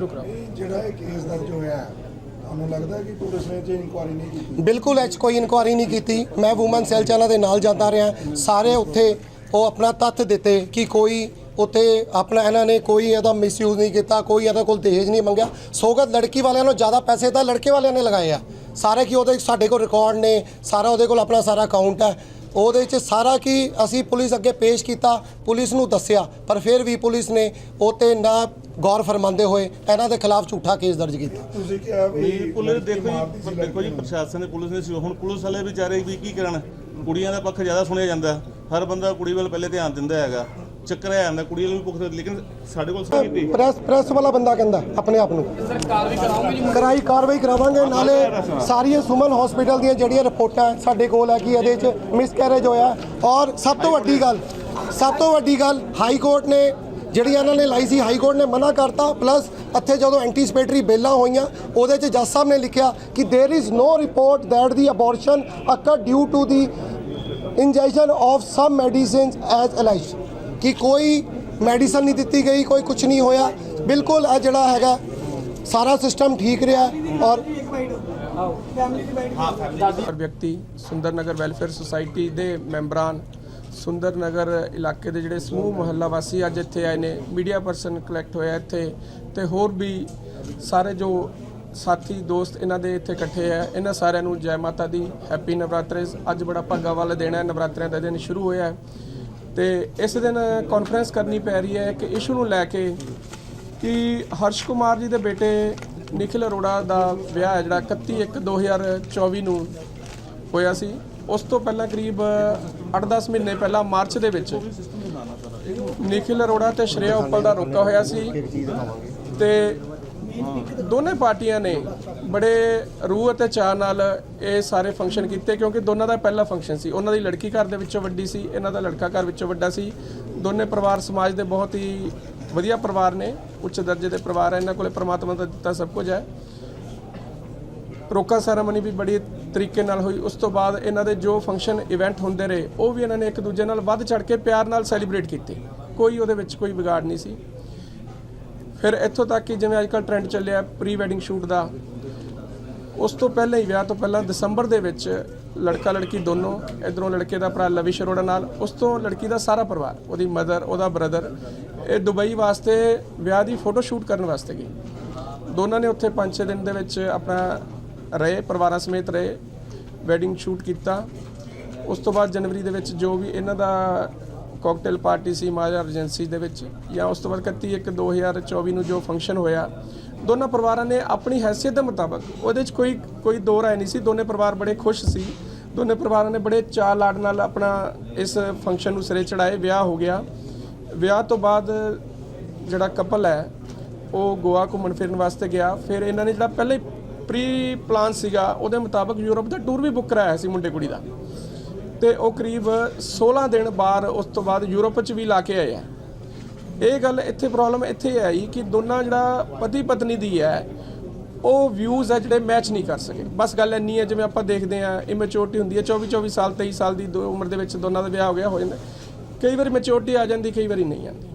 ਜਿਹੜਾ ਇਹ ਕੇਸ ਦਰਜ ਹੋਇਆ ਤੁਹਾਨੂੰ ਲੱਗਦਾ ਹੈ ਕਿ ਪੁਲਿਸ ਨੇ ਜੇ ਇਨਕੁਆਰੀ ਨਹੀਂ ਕੀਤੀ? ਬਿਲਕੁਲ ਐਚ ਕੋਈ ਇਨਕੁਆਰੀ ਨਹੀਂ ਕੀਤੀ। ਮੈਂ ਔਮਨ ਸੈਲ ਚਾਲਾਂ ਦੇ ਨਾਲ ਜਾਂਦਾ ਰਿਹਾ। ਸਾਰੇ ਉੱਥੇ ਉਹ ਆਪਣਾ ਤੱਥ ਦਿੱਤੇ ਕਿ ਕੋਈ ਉੱਥੇ ਆਪਣਾ ਇਹਨਾਂ ਨੇ ਕੋਈ ਇਹਦਾ ਮਿਸਯੂਜ਼ ਨਹੀਂ ਕੀਤਾ ਕੋਈ ਇਹਦਾ ਕੋਲ ਦਹੇਜ ਨਹੀਂ ਮੰਗਿਆ। ਸੋਗਤ ਲੜਕੀ ਵਾਲਿਆਂ ਨੂੰ ਜ਼ਿਆਦਾ ਪੈਸੇ ਤਾਂ ਲੜਕੇ ਵਾਲਿਆਂ ਨੇ ਲਗਾਏ ਆ। ਸਾਰੇ ਕੀ ਉਹਦੇ ਸਾਡੇ ਕੋਲ ਰਿਕਾਰਡ ਨੇ ਸਾਰਾ ਉਹਦੇ ਕੋਲ ਆਪਣਾ ਸਾਰਾ ਅਕਾਊਂਟ ਹੈ। ਉਹਦੇ ਵਿੱਚ ਸਾਰਾ ਕੀ ਅਸੀਂ ਪੁਲਿਸ ਅੱਗੇ ਪੇਸ਼ ਕੀਤਾ ਪੁਲਿਸ ਨੂੰ ਦੱਸਿਆ ਪਰ ਫਿਰ ਵੀ ਪੁਲਿਸ ਨੇ ਉਹ 'ਤੇ ਨਾ ਗੌਰ ਫਰਮਾਉਂਦੇ ਹੋਏ ਇਹਨਾਂ ਦੇ ਖਿਲਾਫ ਝੂਠਾ ਕੇਸ ਦਰਜ ਕੀਤਾ। ਤੁਸੀਂ ਕਿਹਾ ਵੀ ਪੁਲਿਸ ਦੇਖੋ ਜੀ ਸੀ ਪਰ ਦੇਖੋ ਜੀ ਪ੍ਰਸ਼ਾਸਨ ਨੇ ਪੁਲਿਸ ਨੇ ਸੀ ਹੁਣ ਪੁਲਿਸ ਵਾਲੇ ਵਿਚਾਰੇ ਵੀ ਕੀ ਕਰਨ? ਕੁੜੀਆਂ ਦਾ ਪੱਖ ਜ਼ਿਆਦਾ ਸੁਣਿਆ ਜਾਂਦਾ। ਹਰ ਬੰਦਾ ਕੁੜੀ ਵੱਲ ਪਹਿਲੇ ਧਿਆਨ ਦਿੰਦਾ ਹੈਗਾ। ਚੱਕਰ ਆ ਜਾਂਦਾ ਕੁੜੀ ਵੱਲ ਵੀ ਪੁੱਛਦੇ ਲੇਕਿਨ ਸਾਡੇ ਕੋਲ ਸਹੀ ਕੀਤੀ ਪ੍ਰੈਸ ਪ੍ਰੈਸ ਵਾਲਾ ਬੰਦਾ ਕਹਿੰਦਾ ਆਪਣੇ ਆਪ ਨੂੰ ਕਰਾਈ ਕਾਰਵਾਈ ਕਰਾਵਾਂਗੇ ਨਾਲੇ ਸਾਰੀਆਂ ਸੁਮਨ ਹਸਪੀਟਲ ਦੀਆਂ ਜਿਹੜੀਆਂ ਰਿਪੋਰਟਾਂ ਹੈ, ਸਾਡੇ ਕੋਲ ਹੈ ਕਿ ਇਹਦੇ 'ਚ ਮਿਸਕੈਰੇਜ ਹੋਇਆ ਔਰ ਸਭ ਤੋਂ ਵੱਡੀ ਗੱਲ ਸਭ ਤੋਂ ਵੱਡੀ ਗੱਲ ਹਾਈ ਕੋਰਟ ਨੇ ਜਿਹੜੀਆਂ ਇਹਨਾਂ ਨੇ ਲਾਈ ਸੀ ਹਾਈ ਕੋਰਟ ਨੇ ਮਨਾ ਕਰਤਾ ਪਲੱਸ ਇੱਥੇ ਜਦੋਂ ਐਂਟੀਸਪੇਟਰੀ ਬੇਲਾਂ ਹੋਈਆਂ ਉਹਦੇ 'ਚ ਜੱਜ ਸਾਹਿਬ ਨੇ ਲਿਖਿਆ ਕਿ there is no report that the abortion occurred due to the ingestion of some medicines as alleged ਕਿ ਕੋਈ ਮੈਡੀਸਨ ਨਹੀਂ ਦਿੱਤੀ ਗਈ, ਕੋਈ ਕੁਝ ਨਹੀਂ ਹੋਇਆ। ਬਿਲਕੁਲ ਇਹ ਜਿਹੜਾ ਹੈਗਾ, ਸਾਰਾ ਸਿਸਟਮ ਠੀਕ ਰਿਹਾ ਔਰ ਹਰ ਵਿਅਕਤੀ ਸੁੰਦਰ ਨਗਰ ਵੈਲਫੇਅਰ ਸੁਸਾਇਟੀ ਦੇ ਮੈਂਬਰਾਂ ਸੁੰਦਰ ਨਗਰ ਇਲਾਕੇ ਦੇ ਜਿਹੜੇ ਸਮੂਹ ਮੁਹੱਲਾ ਵਾਸੀ ਅੱਜ ਇੱਥੇ ਆਏ ਨੇ ਮੀਡੀਆ ਪਰਸਨ ਕਲੈਕਟ ਹੋਇਆ ਇੱਥੇ ਤੇ ਹੋਰ ਵੀ ਸਾਰੇ ਜੋ ਸਾਥੀ, ਦੋਸਤ ਇਹਨਾਂ ਦੇ ਇੱਥੇ ਇਕੱਠੇ ਆ। ਇਹਨਾਂ ਸਾਰਿਆਂ ਨੂੰ ਜੈ ਮਾਤਾ ਦੀ ਹੈਪੀ ਨਵਰਾਤਰੇ। ਅੱਜ ਬੜਾ ਭਾਗਾ ਵਾਲਾ ਦਿਨ ਹੈ, ਨਵਰਾਤਰਿਆਂ ਦਾ ਦਿਨ ਸ਼ੁਰੂ ਹੋਇਆ ਹੈ। ਤੇ ਇਸ ਦਿਨ ਕਾਨਫਰੰਸ ਕਰਨੀ ਪੈ ਰਹੀ ਹੈ ਕਿ ਇਸ਼ੂ ਨੂੰ ਲੈ ਕੇ ਕਿ ਹਰਸ਼ ਕੁਮਾਰ ਜੀ ਦੇ ਬੇਟੇ ਨਿਖਿਲ ਅਰੋੜਾ ਦਾ ਵਿਆਹ ਹੈ, ਜਿਹੜਾ 31 1 2024 ਨੂੰ ਹੋਇਆ ਸੀ। ਉਸ ਤੋਂ ਪਹਿਲਾਂ ਕਰੀਬ 8-10 ਮਹੀਨੇ ਪਹਿਲਾਂ ਮਾਰਚ ਦੇ ਵਿੱਚ ਨਿਖਿਲ ਅਰੋੜਾ ਤੇ ਸ਼੍ਰੇਆ ਉੱਪਲ ਦਾ ਰੋਕਾ ਹੋਇਆ ਸੀ ਤੇ ਦੋਨੇ ਪਾਰਟੀਆਂ ਨੇ ਬੜੇ ਰੂਹ ਅਤੇ ਚਾਅ ਨਾਲ ਇਹ ਸਾਰੇ ਫੰਕਸ਼ਨ ਕੀਤੇ, ਕਿਉਂਕਿ ਦੋਨਾਂ ਦਾ ਪਹਿਲਾ ਫੰਕਸ਼ਨ ਸੀ। ਉਹਨਾਂ ਦੀ ਲੜਕੀ ਘਰ ਦੇ ਵਿੱਚੋਂ ਵੱਡੀ ਸੀ, ਇਹਨਾਂ ਦਾ ਲੜਕਾ ਘਰ ਵਿੱਚੋਂ ਵੱਡਾ ਸੀ। ਦੋਨੇ ਪਰਿਵਾਰ, ਸਮਾਜ ਦੇ ਬਹੁਤ ਹੀ ਵਧੀਆ ਪਰਿਵਾਰ ਨੇ, ਉੱਚ ਦਰਜੇ ਦੇ ਪਰਿਵਾਰ ਹੈ ਇਹਨਾਂ ਕੋਲੇ ਪ੍ਰਮਾਤਮਾ ਦਾ ਦਿੱਤਾ ਸਭ ਕੁਝ ਹੈ। ਰੋਕਾ ਸੈਰਾਮਨੀ ਵੀ ਬੜੀ ਤਰੀਕੇ ਨਾਲ ਹੋਈ। ਉਸ ਤੋਂ ਬਾਅਦ ਇਹਨਾਂ ਦੇ ਜੋ ਫੰਕਸ਼ਨ ਇਵੈਂਟ ਹੁੰਦੇ ਰਹੇ, ਉਹ ਵੀ ਇਹਨਾਂ ਨੇ ਇੱਕ ਦੂਜੇ ਨਾਲ ਵੱਧ ਚੜ ਕੇ ਪਿਆਰ ਨਾਲ ਸੈਲੀਬ੍ਰੇਟ ਕੀਤੇ। ਕੋਈ ਉਹਦੇ ਵਿੱਚ ਕੋਈ ਵਿਗਾੜ ਨਹੀਂ ਸੀ। ਫਿਰ ਇੱਥੋਂ ਤੱਕ ਕਿ ਜਿਵੇਂ ਅੱਜਕੱਲ ਟ੍ਰੈਂਡ ਚੱਲਿਆ ਪ੍ਰੀ ਵੈਡਿੰਗ ਸ਼ੂਟ ਦਾ, ਉਸ ਤੋਂ ਪਹਿਲਾਂ ਹੀ ਵਿਆਹ ਤੋਂ ਪਹਿਲਾਂ ਦਸੰਬਰ ਦੇ ਵਿੱਚ ਲੜਕਾ ਲੜਕੀ ਦੋਨੋਂ, ਇਧਰੋਂ ਲੜਕੇ ਦਾ ਭਰਾ ਲਵੀ ਸ਼ਰੋੜਾ ਨਾਲ, ਉਸ ਤੋਂ ਲੜਕੀ ਦਾ ਸਾਰਾ ਪਰਿਵਾਰ, ਉਹਦੀ ਮਦਰ ਉਹਦਾ ਬ੍ਰਦਰ ਇਹ ਦੁਬਈ ਵਾਸਤੇ ਵਿਆਹ ਦੀ ਫੋਟੋ ਸ਼ੂਟ ਕਰਨ ਵਾਸਤੇ ਗਏ ਦੋਨਾਂ ਨੇ ਉੱਥੇ 5-6 ਦਿਨ ਦੇ ਵਿੱਚ ਆਪਣਾ ਰਹੇ, ਪਰਿਵਾਰਾਂ ਸਮੇਤ ਰਹੇ ਵੈਡਿੰਗ ਸ਼ੂਟ ਕੀਤਾ। ਉਸ ਤੋਂ ਬਾਅਦ ਜਨਵਰੀ ਦੇ ਵਿੱਚ ਜੋ ਵੀ ਇਹਨਾਂ ਦਾ ਕਾਕਟੇਲ ਪਾਰਟੀ ਸੀ ਮਾਜਾ ਰਜੈਂਸੀ ਦੇ ਵਿੱਚ, ਜਾਂ ਉਸ ਤੋਂ ਬਾਅਦ 31 1 2024 ਨੂੰ ਜੋ ਫੰਕਸ਼ਨ ਹੋਇਆ, ਦੋਨਾਂ ਪਰਿਵਾਰਾਂ ਨੇ ਆਪਣੀ ਹੈਸੀਅਤ ਦੇ ਮੁਤਾਬਕ ਉਹਦੇ 'ਚ ਕੋਈ ਕੋਈ ਦੋ ਰਾਏ ਨਹੀਂ ਸੀ, ਦੋਨੇ ਪਰਿਵਾਰ ਬੜੇ ਖੁਸ਼ ਸੀ, ਦੋਨੇ ਪਰਿਵਾਰਾਂ ਨੇ ਬੜੇ ਚਾਅ ਲਾਡ ਨਾਲ ਆਪਣਾ ਇਸ ਫੰਕਸ਼ਨ ਨੂੰ ਸਿਰੇ ਚੜਾਏ ਵਿਆਹ ਹੋ ਗਿਆ। ਵਿਆਹ ਤੋਂ ਬਾਅਦ ਜਿਹੜਾ ਕਪਲ ਹੈ, ਉਹ ਗੋਆ ਘੁੰਮਣ ਫਿਰਨ ਵਾਸਤੇ ਗਿਆ। ਫਿਰ ਇਹਨਾਂ ਨੇ ਜਿਹੜਾ ਪਹਿਲੇ ਪ੍ਰੀ ਪਲਾਨ ਸੀਗਾ, ਉਹਦੇ ਮੁਤਾਬਕ ਯੂਰਪ ਦਾ ਟੂਰ ਵੀ ਬੁੱਕ ਕਰਾਇਆ ਸੀ ਮੁੰਡੇ ਕੁੜੀ ਦਾ। ਤੇ ਉਹ ਕਰੀਬ 16 ਦਿਨ ਬਾਅਦ ਉਸ ਤੋਂ ਬਾਅਦ ਯੂਰਪ 'ਚ ਵੀ ਲਾ ਕੇ ਆਏ ਆ। ਇਹ ਗੱਲ ਇੱਥੇ ਪ੍ਰੋਬਲਮ ਇੱਥੇ ਆਈ ਕਿ ਦੋਨਾਂ ਜਿਹੜਾ ਪਤੀ ਪਤਨੀ ਦੀ ਹੈ, ਉਹ ਵਿਊਜ਼ ਹੈ ਜਿਹੜੇ ਮੈਚ ਨਹੀਂ ਕਰ ਸਕੇ। ਬਸ ਗੱਲ ਇੰਨੀ ਹੈ, ਜਿਵੇਂ ਆਪਾਂ ਦੇਖਦੇ ਆ ਇਮੈਚੁਰਿਟੀ ਹੁੰਦੀ ਹੈ 24 24 ਸਾਲ 23 ਸਾਲ ਦੀ ਦੋ ਉਮਰ ਦੇ ਵਿੱਚ ਦੋਨਾਂ ਦਾ ਵਿਆਹ ਹੋ ਗਿਆ, ਹੋ ਜਾਂਦਾ। ਕਈ ਵਾਰੀ ਮੈਚੁਰਿਟੀ ਆ ਜਾਂਦੀ, ਕਈ ਵਾਰੀ ਨਹੀਂ ਆਉਂਦੀ।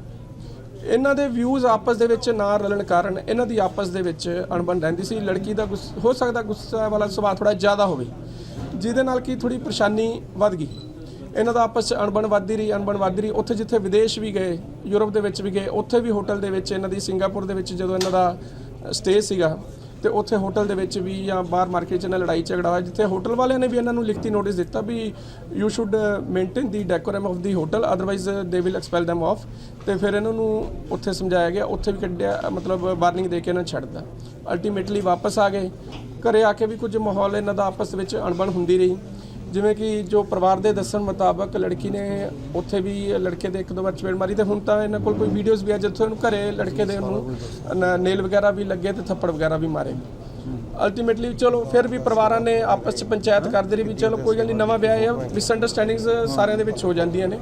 ਇਹਨਾਂ ਦੇ ਵਿਊਜ਼ ਆਪਸ ਦੇ ਵਿੱਚ ਨਾ ਰਲਣ ਕਾਰਨ ਇਹਨਾਂ ਦੀ ਆਪਸ ਦੇ ਵਿੱਚ ਅਣਬਣ ਰਹਿੰਦੀ ਸੀ। ਲੜਕੀ ਦਾ ਗੁੱਸ- ਹੋ ਸਕਦਾ ਗੁੱਸਾ ਵਾਲਾ ਸੁਭਾਅ ਥੋੜਾ ਜ਼ਿਆਦਾ ਹੋਵੇ। ਜਿਹਦੇ ਨਾਲ ਕੀ ਥੋੜੀ ਪਰੇਸ਼ਾਨੀ ਵੱਧ ਗਈ। ਇਹਨਾਂ ਦਾ ਆਪਸ ਚ ਅਣਬਣ ਵੱਧਦੀ ਰਹੀ, ਅਣਬਣ ਵੱਧਦੀ ਰਹੀ। ਉੱਥੇ ਜਿੱਥੇ ਵਿਦੇਸ਼ ਵੀ ਗਏ, ਯੂਰਪ ਦੇ ਵਿੱਚ ਵੀ ਗਏ, ਉੱਥੇ ਵੀ ਹੋਟਲ ਦੇ ਵਿੱਚ ਇਹਨਾਂ ਦੀ ਸਿੰਗਾਪੁਰ ਦੇ ਵਿੱਚ ਜਦੋਂ ਇਹਨਾਂ ਦਾ ਸਟੇ ਸੀਗਾ, ਤੇ ਉੱਥੇ ਹੋਟਲ ਦੇ ਵਿੱਚ ਵੀ ਜਾਂ ਬਾਹਰ ਮਾਰਕੀਟ 'ਚ ਇਹਨਾਂ ਲੜਾਈ ਝਗੜਾ ਹੋਇਆ, ਜਿੱਥੇ ਹੋਟਲ ਵਾਲਿਆਂ ਨੇ ਵੀ ਇਹਨਾਂ ਨੂੰ ਲਿਖਤੀ ਨੋਟਿਸ ਦਿੱਤਾ ਵੀ you should maintain the decorum of the hotel otherwise they will expel them off ਤੇ ਫਿਰ ਇਹਨਾਂ ਨੂੰ ਉੱਥੇ ਸਮਝਾਇਆ ਗਿਆ, ਉੱਥੇ ਵੀ ਕੱਢਿਆ, ਮਤਲਬ ਵਾਰਨਿੰਗ ਦੇ ਕੇ ਇਹਨਾਂ ਨੂੰ ਛੱਡਦਾ ਅਲਟੀਮੇਟਲੀ ਵਾਪਸ ਆ ਗਏ। ਘਰੇ ਆ ਕੇ ਵੀ ਕੁਝ ਮਾਹੌਲ ਇਹਨਾਂ ਦਾ ਆਪਸ ਵਿੱਚ ਅਣਬਣ ਹੁੰਦੀ ਰਹੀ। ਜਿਵੇਂ ਕਿ ਜੋ ਪਰਿਵਾਰ ਦੇ ਦੱਸਣ ਮੁਤਾਬਕ ਲੜਕੀ ਨੇ ਉੱਥੇ ਵੀ ਲੜਕੇ ਦੇ ਇੱਕ ਦੋ ਵਾਰ ਚਪੇੜ ਮਾਰੀ ਤੇ ਹੁਣ ਤਾਂ ਇਹਨਾਂ ਕੋਲ ਕੋਈ ਵੀਡੀਓਜ਼ ਵੀ ਆ, ਜਿੱਥੇ ਉਹਨੂੰ ਘਰੇ ਲੜਕੇ ਦੇ ਉਹਨੂੰ ਨੇਲ ਵਗੈਰਾ ਵੀ ਲੱਗੇ ਤੇ ਥੱਪੜ ਵਗੈਰਾ ਵੀ ਮਾਰੇ। ਅਲਟੀਮੇਟਲੀ ਚਲੋ ਫਿਰ ਵੀ ਪਰਿਵਾਰਾਂ ਨੇ ਆਪਸ ਚ ਪੰਚਾਇਤ ਕਰਦੇ ਰਹੀ ਵੀ ਚਲੋ ਕੋਈ ਗੱਲ ਨਹੀਂ ਨਵਾਂ ਵਿਆਹ ਹੈ ਮਿਸਅੰਡਰਸਟੈਂਡਿੰਗਸ ਸਾਰਿਆਂ ਦੇ ਵਿੱਚ ਹੋ ਜਾਂਦੀਆਂ ਨੇ।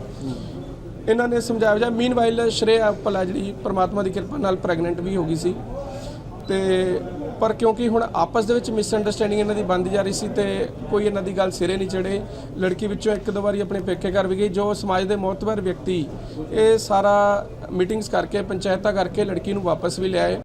ਇਹਨਾਂ ਨੇ ਸਮਝਾਇਆ ਜਾ ਮੀਨਵਾਈਲ ਸ਼੍ਰੇਆ ਭਲਾ ਜਿਹੜੀ ਪ੍ਰਮਾਤਮਾ ਦੀ ਕਿਰਪਾ ਨਾਲ ਪ੍ਰੈਗਨੈਂਟ ਵੀ ਹੋ ਗਈ ਸੀ। ਤੇ ਪਰ ਕਿਉਂਕਿ ਹੁਣ ਆਪਸ ਦੇ ਵਿੱਚ ਮਿਸਅੰਡਰਸਟੈਂਡਿੰਗ ਇਹਨਾਂ ਦੀ ਬਣਦੀ ਜਾ ਰਹੀ ਸੀ ਤੇ ਕੋਈ ਇਹਨਾਂ ਦੀ ਗੱਲ ਸਿਰੇ ਨਹੀਂ ਚੜੇ। ਲੜਕੀ ਵਿੱਚੋਂ ਇੱਕ ਦੋ ਵਾਰੀ ਆਪਣੇ ਪੇਕੇ ਘਰ ਵੀ ਗਈ, ਜੋ ਸਮਾਜ ਦੇ ਮੋਤਬਰ ਵਿਅਕਤੀ, ਇਹ ਸਾਰਾ ਮੀਟਿੰਗਸ ਕਰਕੇ, ਪੰਚਾਇਤਾਂ ਕਰਕੇ ਲੜਕੀ ਨੂੰ ਵਾਪਸ ਵੀ ਲਿਆਏ।